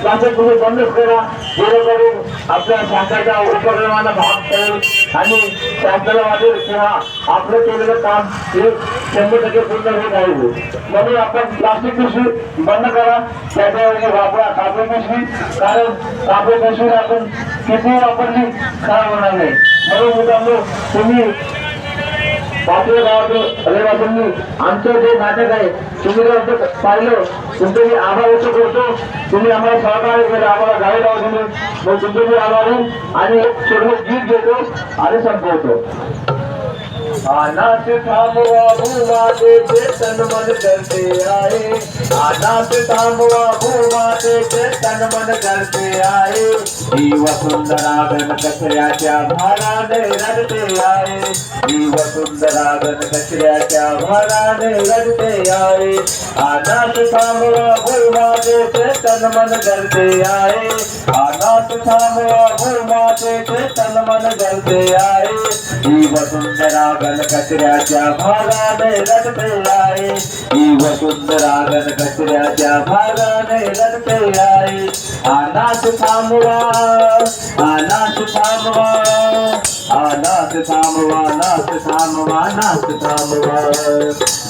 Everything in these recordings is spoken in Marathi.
क्लासेस बंदच करा जेणेकरून आपल्या शासनाच्या उपक्रमाला भाग करेल आणि शासनाला वाटेल किंवा आपलं केलेलं काम हे शंभर टक्के पूर्ण होत राहील म्हणून आपण प्लास्टिक पिशवी बंद करा. त्याच्याऐवजी वापरा कापडी पिशवी कारण कापडी पिशवी आपण किती वापरली खराब होणार नाही. म्हणून मित्रांनो तुम्ही पाचव्या गावातील रहिवाशांनी आमचं जे नाटक आहे तुम्ही जर पाहिलं तुमचे मी आभार व्यक्त करतो. तुम्ही आम्हाला सहकार्य केलं आम्हाला गाडी लावा दिली. मग तुमचे मी आभार आणि एक छोटं गीत घेतो आणि संपवतो. अनाथ थांबवा भूमातेचे चेतन मन करते आहे. अनाथ थांबवा भूमातेचे चेतन मन करते आहे. जीव सुंदरा गण कचऱ्याच्या भाराने रडते आहे. जीव वसुंधरा गण कचऱ्याच्या भाराने रडते आहे. अनाथ थांबवा भूमातेचे तन मन करते आहे. अनाथ थांबवा भूमातेचे तन मन करते आहे. ही वसुंधरा गण कचऱ्याच्या भागाने रडते आहे. ही वसुंधरा गण कचऱ्याच्या भागाने रडते आहे. अनाथ थांबवा अनाथ थांबवा अनाथ थांबवा नाथ थांबवा नाथ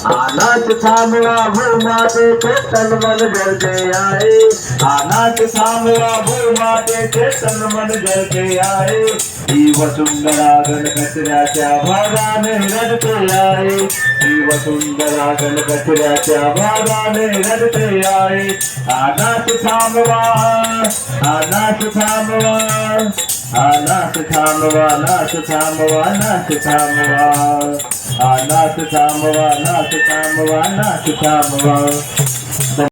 थांबवा अनाथ थांबवा भूमातेचे तन मन गरजे आहे अनाथ थांबवा भूमातेचे तन मन गरजे आहे ही वसुंधरा गण कचऱ्याच्या भागाने रडते आहे ही वसुंधरा गण कचऱ्याच्या भागाने रडते आहे अनाथ थांबवा अनाथ थांबवा अनाथ थांबवा नाथ थांबवा नाथ थांबवा अनाथ थांबवा नाथ थांबवा नाथ थांबवा.